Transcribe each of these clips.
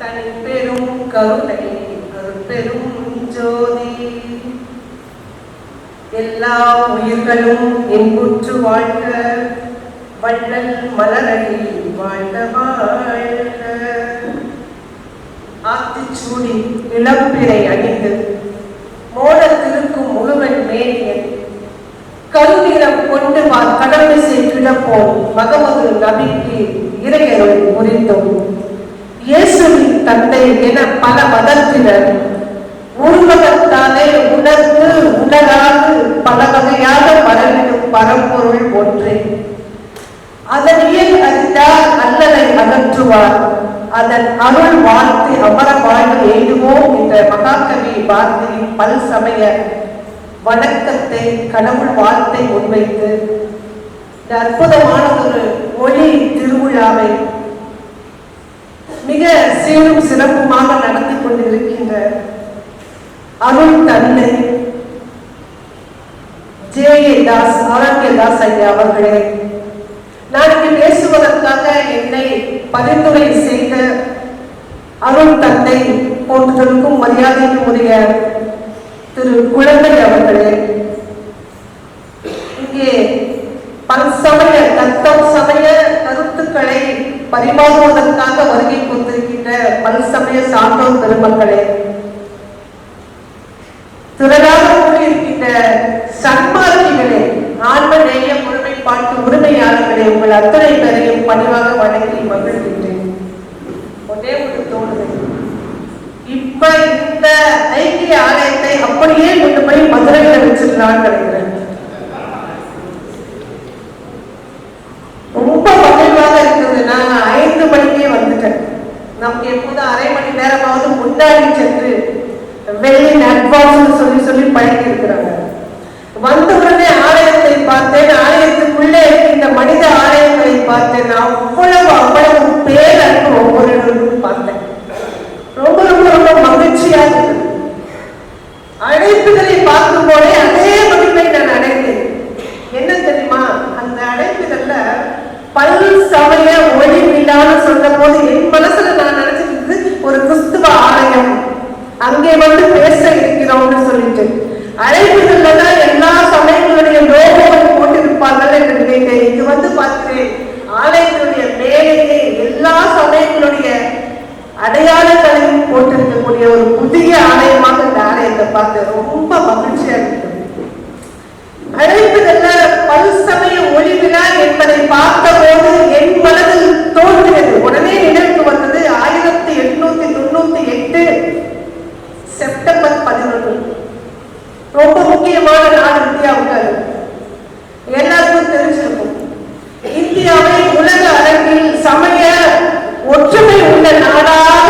தனிப்பெரும் கருணை அருட்பெரும் ஜோதி எல்லா உயிர்களும் இன்புற்று வாழ்க வள்ளல் மலரடி வாழ்க வாழ்க ஆத்திச்சூடி இளம்பிறை அணிந்து மோனத்திருக்கும் முழுவன் மேனியன் கருநிலம் கொண்டு வா கடமிசை கிடப்போம். மகமது நபிக்கு இறையருள் முறிந்தோம். இயேசுவின் தந்தை என பல மதத்தினர் உருவகத்தானே உணர்ந்து உணராது பல வகையாக பரவிடும் பரம்பொருள் ஒன்றே. அதன் இயல் அறிந்தால் அல்லலை அகற்றுவார். அதன் அருள் வாழ்த்து அமர வாழ்வு எய்துவோம் என்ற மகாகவி வார்த்தையின் பல் சமய வணக்கத்தை கடவுள் வாழ்த்தை முன்வைத்து இந்த அற்புதமான ஒரு மொழி திருவிழாவை மிக சீரும் சிறப்புமாக நடத்தி கொண்டிருக்கின்ற அருள் தன்னை ஜே ஏ தாஸ் ஆரோக்கியதாஸ் ஐயா அவர்களே நான் இங்கு பேசுவதற்காக என்னை பரிந்துரை செய்த அருள் தந்தை போன்றதற்கும் மரியாதைக்கும் உரிய திரு குழந்தை நண்பர்களே இங்கே பல்சமய தத்தம் சமய கருத்துக்களை பரிமாறுவதற்காக வருகை கொண்டிருக்கின்ற பல்சமய சான்றோர் பெருமக்களே திரளாக கூடியிருக்கின்ற சன்மார்க்கிகளே ஆன்ம நேய ஒருமைப்பாட்டு உரிமையாளர்களே உங்கள் அத்தனை பேரையும் பணிவாக வணங்கி மகிழ்கின்றேன் ஒன்றே ஒன்று தோணுது இப்ப இந்த ஐக்கிய ஆலயத்தை அப்படியே கொண்டு போய் ரொம்ப மகிழ்வாக இருக்குது நான் ஐந்து மணிக்கே வந்துட்டேன் நமக்கு எப்போதும் அரை மணி நேரமாவது முன்னாடி சென்று வெள்ளி அட்வான்ஸ் சொல்லி சொல்லி பழகி இருக்கிறாங்க வந்த உடனே ஆலயத்தை பார்த்தேன் ஆலயத்துக்குள்ளே இந்த மனித ஆலயங்களை பார்த்தேன் அவ்வளவு அவ்வளவு பேரன்பு ஒவ்வொரு இடமும் பார்த்தேன் ரொம்ப ரொம்ப ரொம்ப மகிழ்ச்சியா இருக்குது அழைப்புகளை பார்க்கும் போதே அதே மகிழ்வை நான் அடைந்தேன் என்ன தெரியுமா அந்த அழைப்புகள்ல பல் சமய கணவன் சொன்ன போது என் மனசுல நான் நினைச்சிருந்தது ஒரு கிறிஸ்துவ ஆலயம். அங்கே வந்து பேச இருக்கிறோம்னு சொல்லிட்டு. அழைப்புகள்ல தான் எல்லா சமயங்களுடைய லோகோவை போட்டிருப்பார்கள் என்று நினைத்தேன் இது வந்து பார்க்கிறேன் ஆலயத்தினுடைய மேலேயே எல்லா சமயங்களுடைய அடையாளங்களையும் போட்டிருக்கக்கூடிய ஒரு புதிய ஆலயமாக இந்த ஆலயத்தை பார்த்து ரொம்ப மகிழ்ச்சியா இருக்குது. அழைப்புகள்ல பல்சமய ஒளி விழா என்பதை பார்த்த போது முக்கியமான நாடு இந்தியாவுக்கு அது எல்லாருக்கும் தெரிஞ்சிருக்கும். இந்தியாவை உலக அரங்கில் சமய ஒற்றுமை உள்ள நாடாக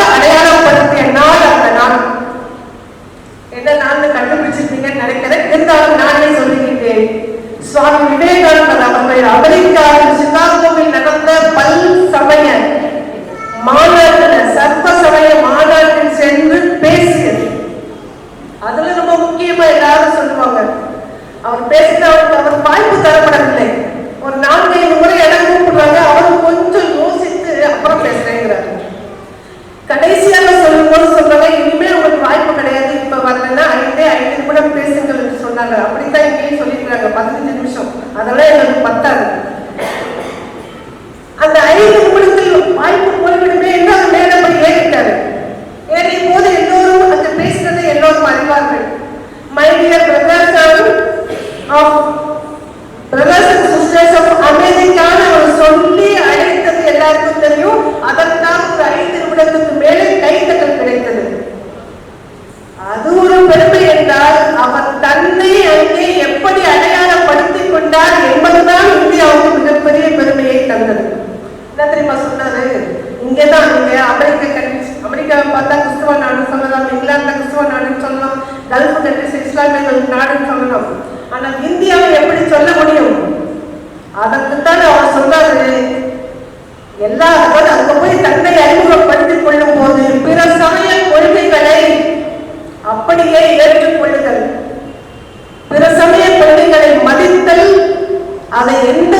சொல்லி அழைத்தது எல்லாருக்கும் தெரியும். அதற்காக ஒரு ஐந்து நிமிடத்துக்கு மேலே கைத்தட்டல் கிடைத்தது. அது ஒரு பெருமை என்றால் அவர் தன்னை அங்கே எப்படி அடையாளப்படுத்திக் கொண்டார் என்பதுதான் இந்தியாவுக்கு மிகப்பெரிய பெருமையை தந்தது. என்ன தெரியுமா சொன்னாரு? இங்கேதான் நீங்க அமெரிக்க கண்ட்ரிஸ் அமெரிக்காவை பார்த்தா கிறிஸ்துவ நாடு சொல்லலாம் இங்கிலாந்து கிறிஸ்துவ நாடுன்னு சொல்லலாம் கல்ஃப் கண்ட்ரிஸ் இஸ்லாமிய நாடுன்னு சொல்லலாம். ஆனால் இந்தியாவை எப்படி சொல்ல முடியும்? அதற்குத்தான் அவர் சொல்றாரு எல்லா அங்க போய் தன்னை அறிமுகப்படுத்திக் கொள்ளும் போது பிற சமய கொள்கைகளை அப்படியே ஏற்றுக்கொள்ளுதல் பிற சமய கொள்கைகளை மதித்தல் அதை எந்த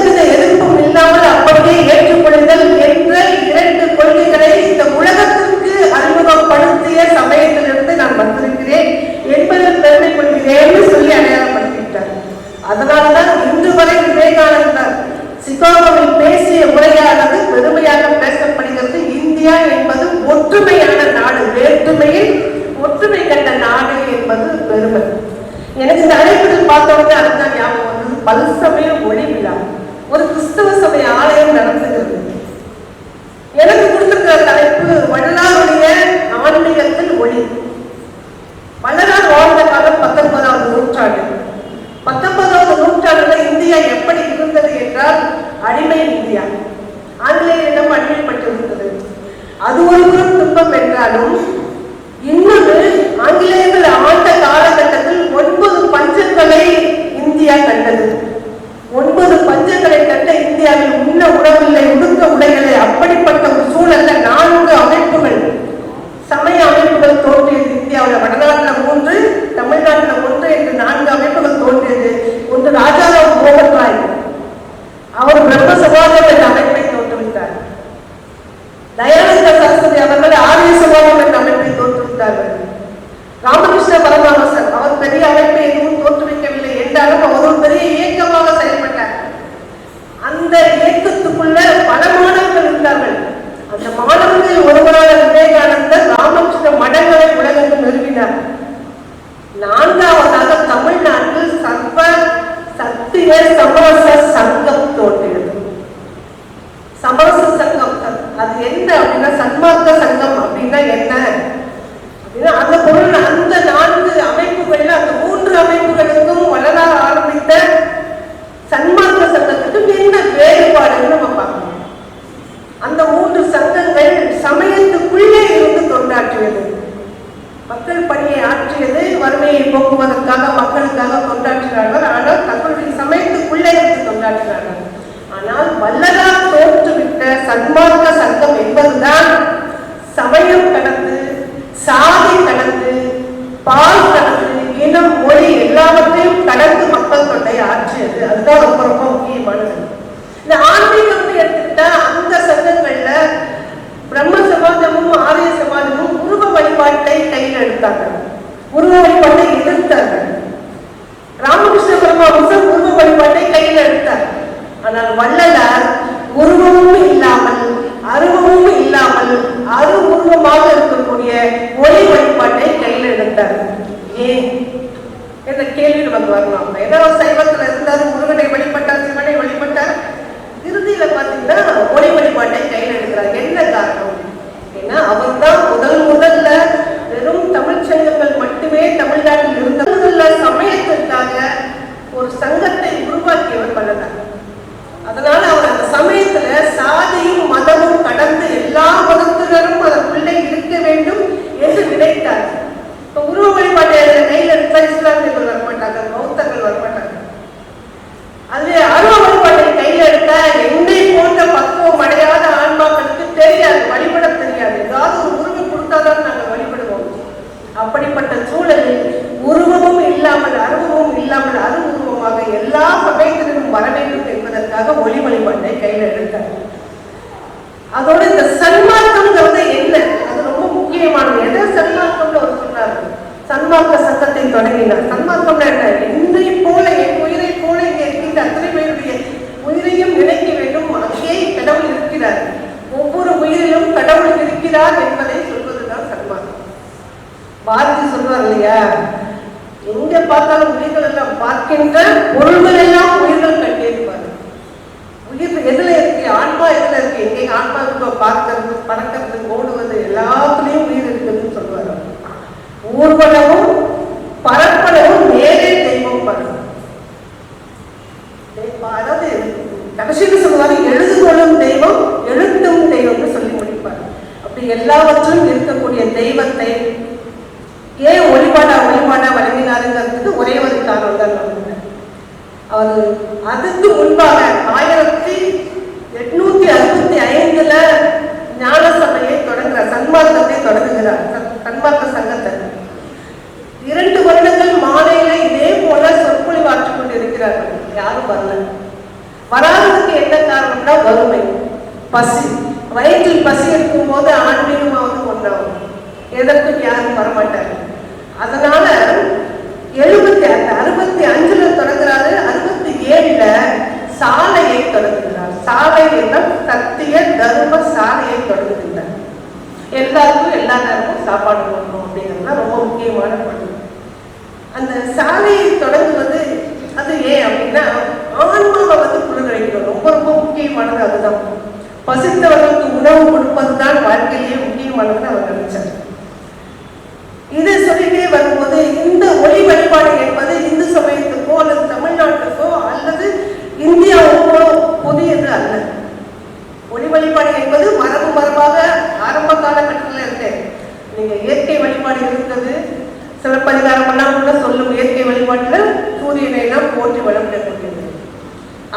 கொண்டாடியது மக்கள் பணியை ஆற்றியது வறுமையை போக்குவதற்காக மக்களுக்காக கொண்டாற்றினார்கள் ஆனால் தங்களுடைய சமயத்துக்குள்ளே இருந்து கொண்டாற்றினார்கள் ஆனால் வல்லதால் தோற்றுவிட்ட சன்மார்க்க சங்கம் என்பதுதான் சமயம் கடந்து சாதி கடந்து பால் கடந்து இனம் மொழி எல்லாவற்றையும் கடந்து மக்கள் தொண்டை ஆற்றியது. அதுதான் ரொம்ப ரொம்ப முக்கியமானது. உருவ வழிபாட்டை எதிர்த்தார்கள். ராமகிருஷ்ண பரமஹம்சர் உருவ வழிபாட்டை கையில் எடுத்தார். ஆனால் வள்ளலார் உருவமும் இல்லாமல் அருவமும் இல்லாமல் அரு உருவமாக இருக்கக்கூடிய ஒளி வழிபாட்டை கையில் எடுத்தார் ஏன்? என்ற கேள்வி நமக்கு வரலாம். ஏதாவது சைவத்துல பார்த்தாலும் உயிர்கள் எல்லாம் பார்க்கின்ற பொருள்கள் எல்லாம் உயிர்கள் கண்டிருப்பார் உயிர் எதுல இருக்கு ஆன்மா எதுல இருக்கு எங்கே ஆன்மா இருக்கோ பார்க்கறது பறக்கிறது ஓடுவது எல்லாத்துலயும் உயிர் இருக்குதுன்னு சொல்லுவார் ஊர்வலமும் பரப்பளவும் நேரே தெய்வம் பரவும் அதாவது கடைசியில் சொல்லுவாங்க எழுதுகொள்ளும் தெய்வம் எழுத்தும் தெய்வம்னு சொல்லி முடிப்பார். அப்படி எல்லாவற்றிலும் இருக்கக்கூடிய தெய்வத்தை ஏன் மாப்பாக்க சங்கத்தை. இரண்டு வருடங்கள் மாலையில இதே போல சொற்பொழிவாற்றி கொண்டிருக்கிறார்கள். யாரும் வரல. வராததுக்கு என்ன காரணம்னா வறுமை. பசி. வயிற்றில் பசி இருக்கும் போது ஆன்மீகமாவது ஒன்றாகும். எதற்கும் யாரும் வரமாட்டாங்க. அதனால எழுபத்தி அறுபத்தி அஞ்சுல தொடங்குறாரு. அறுபத்தி ஏழுல சாலையை தொடங்குகிறார். சாலை என்றால் தத்திய தர்ம சாலையை தொடங்குகிறார். எல்லாருக்கும் எல்லா நேரமும் சாப்பாடு போடணும் அப்படிங்கிறது ரொம்ப முக்கியமான பணி அந்த சாலையை தொடங்குவது அது ஏன் அப்படின்னா ஆன்மாவை வந்து குளிர்விக்கணும் ரொம்ப ரொம்ப முக்கியமானது அதுதான். பசித்தவர்களுக்கு உணவு கொடுப்பது தான் வாழ்க்கையில் அவர் நினைச்சார் இதை சொல்லிட்டே வரும்போது இந்த ஒளி வழிபாடு என்பது இந்து சமயத்துக்கோ அல்லது தமிழ்நாட்டுக்கோ அல்லது இந்தியாவுக்கோ புதியது அல்ல ஒளி வழிபாடு என்பது மரபு மரபாக ஆரம்ப காலகட்டத்தில் இருக்கு நீங்க இயற்கை வழிபாடு இருந்தது சிலப்பதிகாரம் எல்லாம் கூட சொல்லும் இயற்கை வழிபாட்டுல சூரியனை எல்லாம் போற்றி வளர்க்கக்கூடியது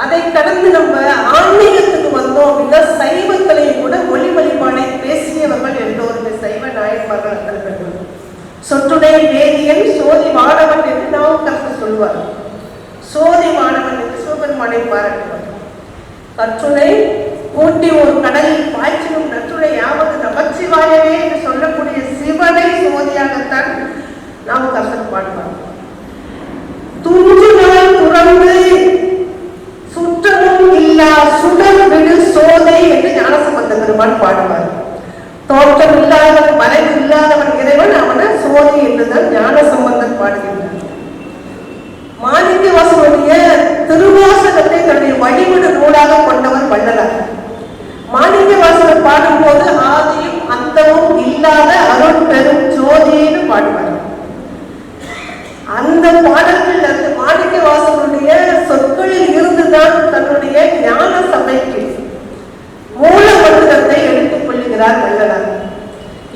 அதை கடந்து நம்ம ஆன்மீகத்துக்கு வந்தோம் அப்படின்னா சைவத்திலையும் கூட ஒளி வழிபாடை பேசியவர்கள் எல்லோருமே சைவ நாயன்மார்கள் அத்தனை பேர்கள் சொற்றுடை வேதியன் சோதி மாணவன் என்று நாம் கருத்து சொல்வார் சோதி மாணவன் என்று சிவபெருமானை பாராட்டுவார் கற்றுணை கூட்டி ஒரு கடலில் பாய்ச்சியும் நற்றுணை யாவது நமச்சிவாயவே என்று சொல்லக்கூடிய சிவனை சோதியாகத்தான் நாம் கசன் பாடுவார் துஞ்சுனால் துறந்து சுற்றமும் இல்லா சுடர் விடு சோதை என்று ஞானசம்பந்த பெருமான் பாடுவார். தோற்றம் இல்லாதவன் மறைவு இல்லாதவன் இறைவன் அவனை சோதி என்றுதான் ஞான சம்பந்தன் பாடுகின்றான். மாணிக்க வாசனுடைய திருவாசகத்தை தன்னுடைய வழிபடு நூலாக கொண்டவர் வள்ளலார். மாணிக்க வாசகர் பாடும்போது ஆதியும் அந்தமும் இல்லாத அருள் பெரும் ஜோதின்னு பாடுவார். அந்த பாடல்கள் அந்த மாணிக்க வாசகருடைய சொற்களில் இருந்துதான் தன்னுடைய ஞான சபைக்கு மூல மந்திரத்தை எடுத்துக் கொள்ளுகிறார் வள்ளலார்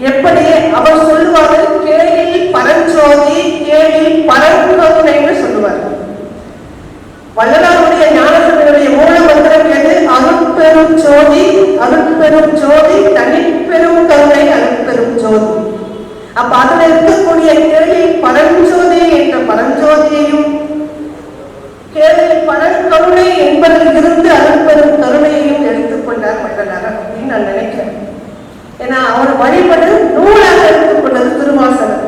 எப்படி அவர் சொல்லுவாரு கேளில் பரஞ்சோதி கேளில் பரங்கருணைன்னு சொல்லுவார் வள்ளலாருடைய ஞானசபையுடைய மூல மந்திரம் எது அருட்பெரும் ஜோதி அருட்பெரும் ஜோதி தனிப்பெரும் கருணை அருட்பெரும் ஜோதி அப்ப அதுல இருக்கக்கூடிய கேள்வி பரஞ்சோதி என்ற பரஞ்சோதியையும் கேள்வி பரங்கருணை என்பதில் இருந்து அருட்பெரும் கருணையையும் எடுத்துக்கொண்டார் வள்ளலார் அப்படின்னு நான் நினைக்கிறேன் ஏன்னா அவர் வழிபடு நூலாக எடுத்துக்கொண்டது திருவாசகம்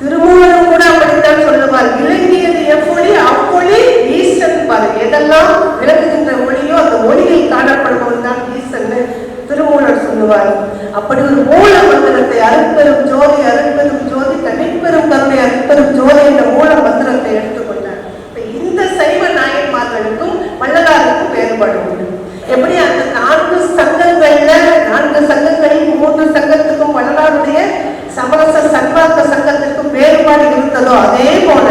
திருமூலரும் கூட அப்படித்தான் சொல்லுவார் விளங்கியது எப்பொழி அப்பொழி ஈசன் பாரு எதெல்லாம் விளங்குகின்ற ஒளியோ அந்த ஒளியில் காணப்படுபவன் தான் ஈசன் திருமூலர் சொல்லுவார் அப்படி ஒரு மூல மந்திரத்தை அருட்பெரும் ஜோதி அருட்பெரும் ஜோதி தனிப்பெரும் கருணை அருட்பெரும் ஜோதி என்ற மூல மந்திரத்தை எடுத்துக்கொண்டார் இப்ப இந்த சைவ நாயன்மார்களுக்கும் வள்ளலாருக்கும் வேறுபாடு உண்டு எப்படி அந்த நான்கு சங்கங்கள்ல நான்கு சங்கங்களில் மூன்று சங்கத்துக்கும் வள்ளலாருடைய சமரச சன்மார்க்க சங்கத்திற்கும் வேறுபாடு இருந்ததோ அதே போல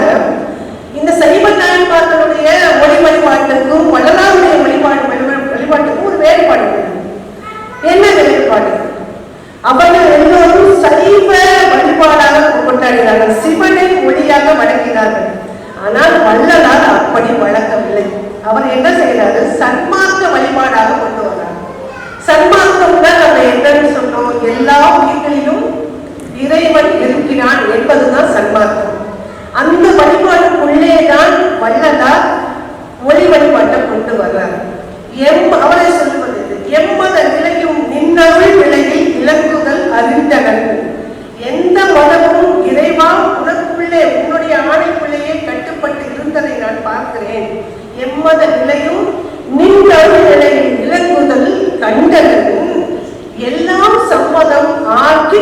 இந்த சைவ நாயன்மார்களுடைய மொழி வழிபாட்டுக்கும் வள்ளலாருடைய வழிபாடு வழிபா- வழிபாட்டுக்கும் ஒரு வேறுபாடு உண்டு என்ன வேறுபாடு அவர்கள் எல்லோரும் சைவ வழிபாடாக கொண்டாடினார்கள் சிவனை ஒளியாக வணங்கினார்கள். ஆனால் வள்ளலார் அப்படி வழங்கவில்லை. அவர் என்ன செய்யறாரு சன்மார்க்க வழிபாடாக கொண்டு வர்றார் சன்மார்க்கம் தான் நம்ம என்னன்னு சொன்னோம். எல்லா உயிர்களிலும் இறைவன் இருக்கிறான் என்பதுதான் சன்மார்க்கம். அந்த வழிபாட்டுக்குள்ளே தான் வள்ளலார் ஒளி வழிபாட்டை கொண்டு வர்றார். எம் அவரை சொல்லுவது எம்மத நிலையும் நின்னருள் விலையில் இலக்குகள் அறிந்தகன் எந்த மதமும் இறைவா உனக்குள்ளே உன்னுடைய ஆணைக்குள்ளேயே கட்டுப்பட்டு இருந்ததை நான் பார்க்கிறேன். எம்மத நிலையும் நின்றருள் நிலையில் இறங்குதல் கண்டனர் எல்லாம் சம்மதம் ஆற்றி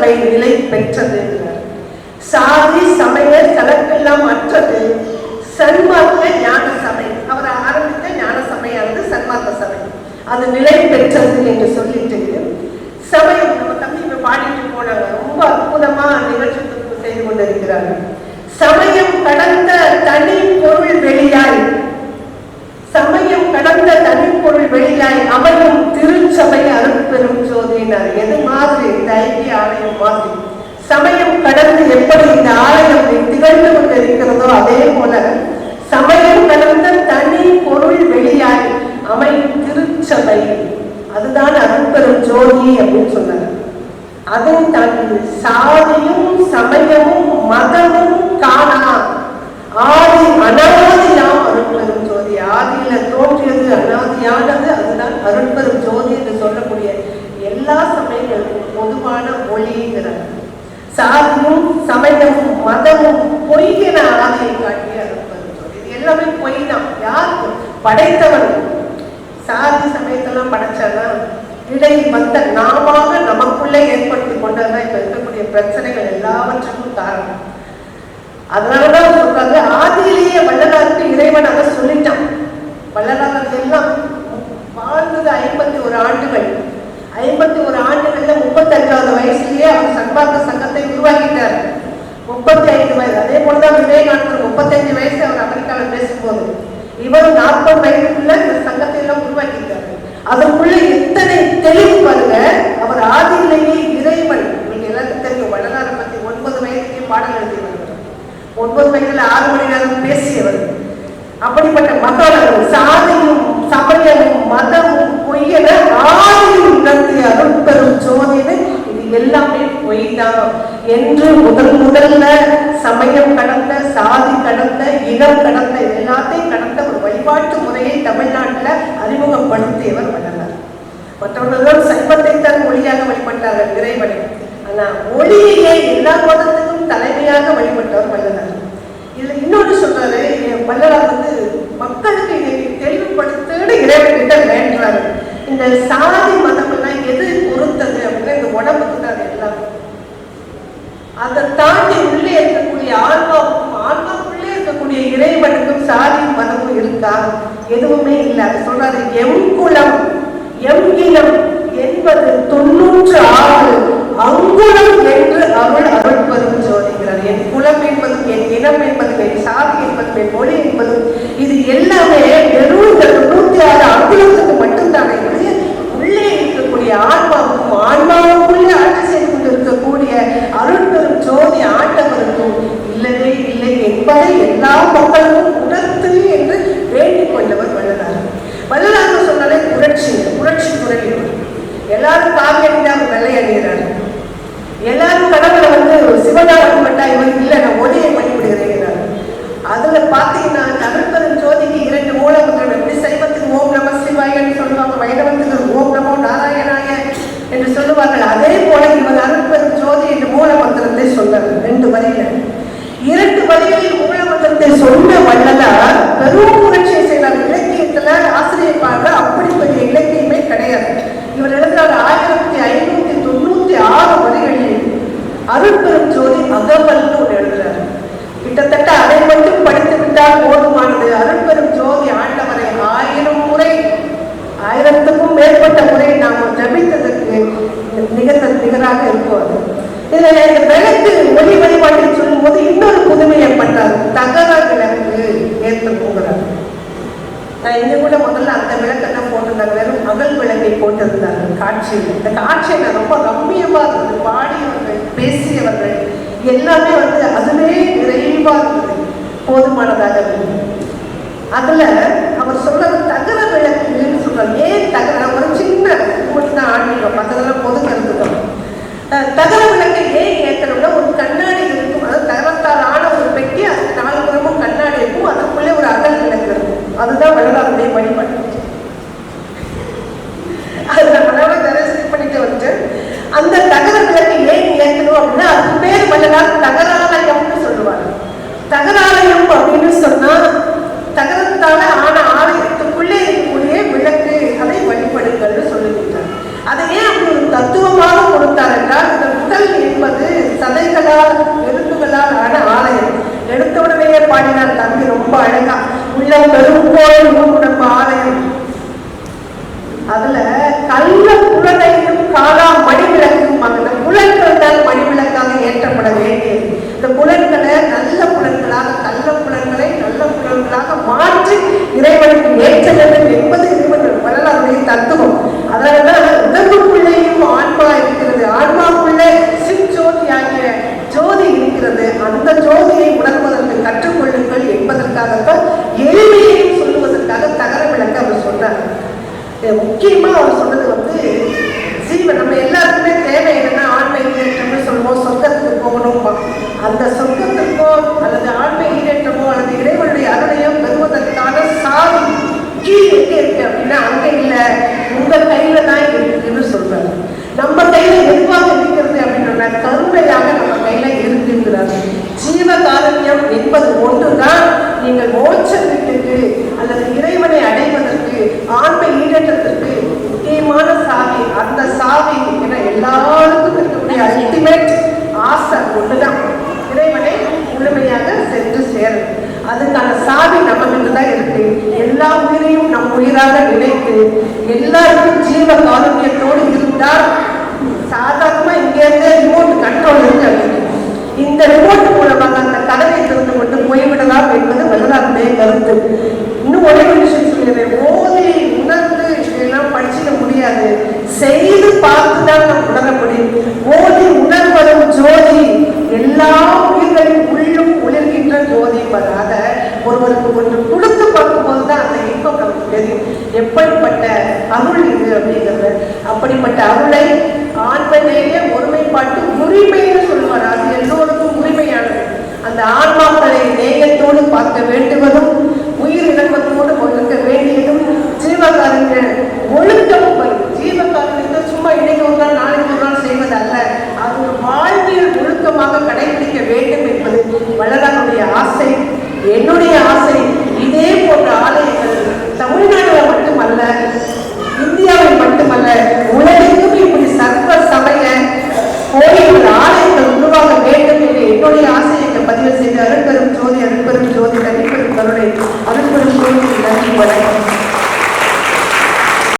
சபை நிலை பெற்றது. சாதி சமய சலக்கெல்லாம் அற்றது. சன்மார்க்க ஞான சபை. அவர் ஆரம்பித்த ஞான சபையானது சன்மார்க்க சபை. அது நிலை பெற்றது என்று சொல்லிட்டு சபை நம்ம தம்பி இப்ப பாடிட்டு போனாங்க. ரொம்ப அற்புதமா நிகழ்ச்சி செய்து கொண்டிருக்கிறார்கள். சமயம் கடந்த தனி பொருள் வெளியாய். சமயம் கடந்த தனி பொருள் வெளியாய். அமையும் திரு திருச்சபை அருட்பெரும் ஜோதியினர் எது மாதிரி? இந்த ஐக்கிய ஆலயம் மாதிரி. சமயம் கடந்து எப்படி இந்த ஆலயம் திகழ்ந்து கொண்டிருக்கிறதோ அதே போல சமயம் கடந்த தனி பொருள் வெளியாய் அமையும் திருச்சபை. அதுதான் அருட்பெரும் ஜோதி அப்படின்னு சொன்னார் அதை தாண்டி சாதியும் சமயமும் மதமும் காணா. ஆதி அனாதியாம் அருட்பெரும் ஜோதி. ஆதியில தோன்றியது அனாதியானது அதுதான் அருட்பெரும் சமயங்களுக்கும் பொதுவான ஒளிங்கிறார் சாதியும் சமயமும் மதமும் பொய்கிற ஆதியை காட்டிய அருட்பெரும் இது எல்லாமே பொய் தான். யார் படைத்தவன்? சாதி சமயத்தெல்லாம் படைச்சாதான் இடை வந்த நாமாக நமக்குள்ளே ஏற்படுத்தி கொண்டதுதான் இப்ப இருக்கக்கூடிய பிரச்சனைகள் எல்லாவற்றுக்கும் காரணம். அதனாலதான் சொல்றாங்க ஆதியிலேயே வள்ளலாருக்கு இறைவன் அதை சொல்லிட்டான். வள்ளலார் எல்லாம் வாழ்ந்தது ஐம்பத்தி ஒரு ஆண்டுகள். ஐம்பத்தி ஒரு ஆண்டுகள்ல முப்பத்தஞ்சாவது வயசுலயே அவர் சன்மார்க்க சங்கத்தை உருவாக்கிட்டார். முப்பத்தி ஐந்து வயது அதே போலதான் விவேகானந்தர் முப்பத்தஞ்சு வயசு அவர் அமெரிக்காவில் பேசும்போது. இவர் நாற்பது வயதுக்குள்ள இந்த சங்கத்தை எல்லாம் உருவாக்கிட்டார். அதற்குள்ள எத்தனை தெளிவு பாருங்க அவர் ஆதியிலேயே இறைவன். நீங்க எல்லாருக்கும் தெரியும் வள்ளலாரை பத்தி ஒன்பது வயதுக்கே பாடல் எழுதியவர் ஒன்பது வயதுல ஆறு மணி நேரம் பேசியவர். அப்படிப்பட்ட மகானவர் சாதியும் சமயமும் மதமும் பொய்யன ஆதியும் உணர்த்திய அருட்பெரும் சோதனை இது எல்லாமே பொய் தான் என்று முதல் முதல்ல சமயம் கடந்த சாதி கடந்த இனம் கடந்த எல்லாத்தையும் கடந்த ஒரு வழிபாட்டு முறையை தமிழ்நாட்டுல அறிமுகப்படுத்தியவர் வள்ளலார். மற்றவர்கள் சைவத்தை தான் மொழியாக வழிபட்டார்கள் இறைவனை. ஆனா மொழியிலே எல்லா மதத்துக்கும் தலைமையாக வழிபட்டவர் வள்ளலார். இதுல இன்னொன்று சொல்றாரு என் வள்ளலார் வந்து மக்களுக்கு இதை இறைவன் இந்த சாதி மதம் எல்லாம் எது பொறுத்தது அப்படின்னா இந்த உடம்புக்கு தான் எல்லாம். அதை தாண்டி உள்ளே இருக்கக்கூடிய ஆன்மாவுக்கும் ஆன்மாவுக்குள்ளே இருக்கக்கூடிய இறைவனுக்கும் சாதி மதமும் இருக்கா? எதுவுமே இல்லை. அது சொல்றாரு எம் குலம் எம் இனம் என்பது தொன்னூற்று ஆறு அங்குலம் என்று அருள் அருள்பதும் சோதிக்கிறார் என் குலம் என்பதும் என் இனம் என்பதும் என் சாதி என்பதும் என் மொழி என்பதும் இது எல்லாமே வெறும் இந்த தொண்ணூத்தி ஆறு அங்குலத்துக்கு மட்டும்தானே ஒழிய உள்ளே இருக்கக்கூடிய ஆன்மாவுக்கும் ஆன்மாவுக்குள்ளே ஆட்சி செய்து கொண்டு இருக்கக்கூடிய அருட்பெரும் ஜோதி ஆண்டவருக்கும் இல்லவே இல்லை என்பதை எல்லா மக்களுக்கும் உணர்த்து என்று வேண்டிக் கொண்டவர் வள்ளலார் வள்ளலார் சொன்னாலே புரட்சி புரட்சி துறை எல்லாரும் காவி அணிந்தாங்க வெள்ளை அணிகிறார் எல்லாரும் கடவுளை வந்து சிவனா வழிபட்டா இவர் இல்லை நான் ஒளியை வழிபடுகிறேன் அதுல பாத்தீங்கன்னா தமிழ்பெரும் ஜோதிக்கு இரண்டு மூலமந்திரம் எப்படி சைவத்துக்கு ஓம் நம சிவாயன்னு சொல்லுவாங்க வைணவத்துக்கு ஓம் நமோ நாராயணாய என்று சொல்லுவார்கள் அதே போல இவர் அருட்பெரும் ஜோதி என்று மூல மந்திரத்தை சொன்னார் ரெண்டு வரியில இரண்டு வரிகளில் மூல மந்திரத்தை சொன்ன வள்ளலார் பெரும் புரட்சியை செய்தார் இலக்கியத்துல ஆசிரியர் பார்க்க அப்படி பெரிய இலக்கியமே கிடையாது இவர் எழுதுறாரு ஆயிரத்தி ஐநூத்தி தொண்ணூத்தி ஆறு வரிகளில் அருட்பெரும் ஜோதி அகவல்னு ஒன்று எழுதுறாரு கிட்டத்தட்ட அதை மட்டும் படித்து விட்டால் போதுமானது அருட்பெரும் ஜோதி ஆண்டவரை ஆயிரம் முறை ஆயிரத்துக்கும் மேற்பட்ட முறை நாம் ஜபித்ததற்கு நிகர நிகராக இருக்கும் அது இதுல இந்த விளக்கு ஒளி வழிபாட்டை சொல்லும் போது இன்னொரு புதுமையை பண்றாரு தகர விளக்கு ஏற்ற போகிறார் நான் இங்க கூட முதல்ல அந்த விளக்கை தான் போட்டிருந்தாங்க வெறும் அகல் கொண்டிருந்தார்கள் காட்சியில் இந்த காட்சி ரொம்ப ரம்மியமா இருந்தது. பாடியவர்கள் பேசியவர்கள் எல்லாமே வந்து அதுவே நிறைவா இருந்தது. போதுமானதாக இருந்தது அதுல அவர் சொல்றது தகர விளக்குன்னு சொல்றாரு ஏன் தகர ஒரு சின்ன மட்டும் தான் ஆன்மீகம் மற்றதெல்லாம் பொது கருத்து தகர விளக்கு ஏன் ஏற்றணும்னா ஒரு கண்ணாடி இருக்கும். அதாவது தகரத்தால் ஆன ஒரு பெட்டி அதுக்கு நாலு புறமும் கண்ணாடி இருக்கும். அதுக்குள்ளே ஒரு அகல் விளக்கு இருக்கும். அதுதான் வள்ளலாருடைய வழிபாடு. அதுல மனவை தரிசனம் பண்ணிட்டு வந்து அந்த தகவல்களுக்கு ஏன் ஏற்றணும் அப்படின்னா அதுக்கு பேர் வள்ளலார் தகராலயம்னு சொல்லுவாங்க. தகராலயம் அப்படின்னு சொன்னா தகரத்தால ஆன ஆலயத்துக்குள்ளே இருக்கக்கூடிய விளக்கு அதை வழிபடுங்கள்னு சொல்லுகின்றார் அதை ஏன் அப்படி ஒரு தத்துவமாக கொடுத்தார் என்றால் இந்த உடல் என்பது சதைகளால் எலும்புகளால் ஆன ஆலயம் எடுத்த உடனேயே பாடினார் தம்பி ரொம்ப அழகா உள்ள பெருங்கோயில் நம்ம ஆலயம் அதுல கள்ள புலனையும் காலா மணிவிளக்கும் அந்த புலன்கள் தான் மணிவிளக்காக ஏற்றப்பட வேண்டியது இந்த புலன்களை நல்ல புலன்களாக கள்ள புலன்களை நல்ல புலன்களாக மாற்றி இறைவனுக்கு ஏற்ற வேண்டும் என்பது இறைவன் வரலாறுடைய தத்துவம் அதனாலதான் உடம்புக்குள்ளேயும் ஆன்மா இருக்கிறது ஆன்மாவுக்குள்ளே சிற்ஜோதி ஆகிய ஜோதி இருக்கிறது என்பதற்காகத்தான் எளிமையையும் சொல்லுவதற்காக தகர விளக்க அவர் சொல்றாங்க முக்கியமா அவர் சொன்னது வந்து ஜீவன் நம்ம எல்லாருக்குமே தேவை என்னன்னா ஆண்மை ஈரேற்றம்னு சொல்லுவோம் சொர்க்கத்துக்கு போகணும் அந்த சொர்க்கத்துக்கோ அல்லது ஆண்மை ஈரேற்றமோ அல்லது இறைவனுடைய அருளையோ பெறுவதற்கான சாதி கீழ் எங்க இருக்கு அப்படின்னா அங்க இல்ல. உங்க கையில தான் இருக்குன்னு சொல்றாரு. நம்ம கையில எதுவாக இருக்கிறது அப்படின்னா கருணையாக நம்ம கையில இருக்குங்கிறாரு. ஜீவ காரண்யம் என்பது ஒன்றுதான். நீங்கள் மோட்ச வீட்டுக்கு அல்லது இறைவனை அடைவதற்கு ஆண்மை ஈடேற்றத்திற்கு முக்கியமான சாவி அந்த சாவி என எல்லாருக்கும் இருக்கக்கூடிய அல்டிமேட் ஆசை ஒண்ணுதான். இறைவனை முழுமையாக சென்று சேரும். அதுக்கான சாவி நம்ம தான் இருக்கு. எல்லா உயிரையும் நம் உயிராக நினைத்து எல்லாருக்கும் ஜீவ காருண்யத்தோடு இருந்தால் சாதாரணமா இங்க இருந்தே ரிமோட் கண்ட்ரோல் இருக்கு. இந்த ரிமோட் மூலமாக அந்த கதவை திறந்து கொண்டு போய்விடலாம் என்பது கருத்து. இன்னும் ஒரே ஒரு விஷயம் சொல்லுவேன் ஓதி உணர்ந்து இதெல்லாம் படிச்சுக்க முடியாது. செய்து பார்த்து தான் நம்ம உணர முடியும் ஓதி உணர்வதும் ஜோதி. எல்லா உயிர்களின் உள்ளும் ஒளிர்கின்ற ஜோதி வராத ஒருவருக்கு ஒன்று கொடுத்து பார்க்கும்போது தான் அந்த இன்பம் நமக்கு தெரியும். எப்படிப்பட்ட அருள் இது அப்படிங்கிறது. அப்படிப்பட்ட அருளை ஆண்மை